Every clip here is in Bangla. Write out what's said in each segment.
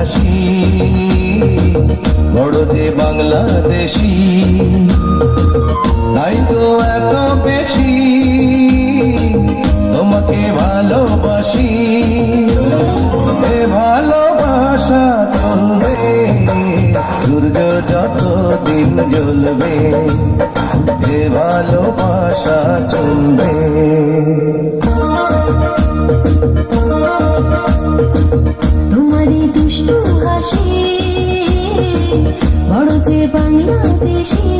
হাসি বড় যে বাংলাদেশি, তাই তো এত বেশি তোমাকে ভালোবাসি। ভালোবাসা চলবে, সূর্য যতদিন জ্বলবে, এ ভালোবাসা চলবে। যে বাংলাদেশি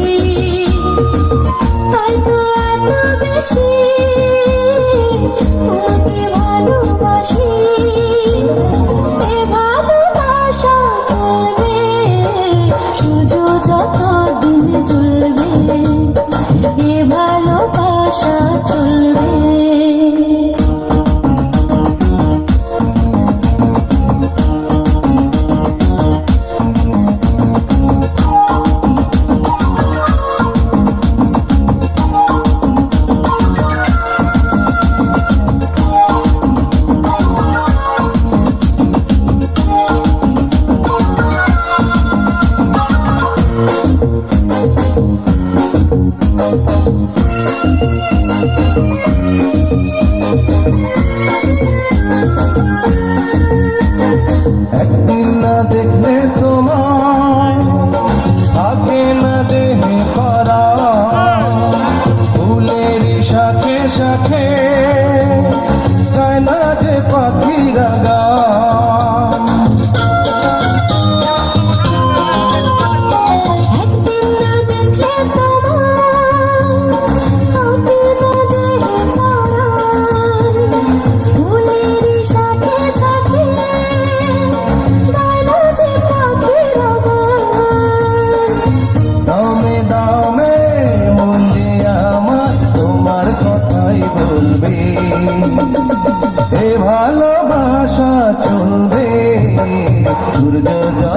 তাই তো এত বেশি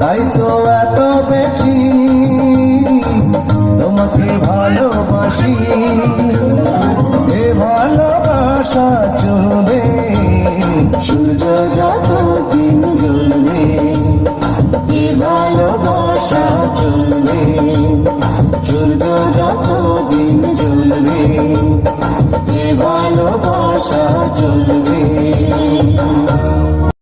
তাই তো এত বেশি তোমাকে ভালোবাসি। এ ভালোবাসা চলবে সূর্য যত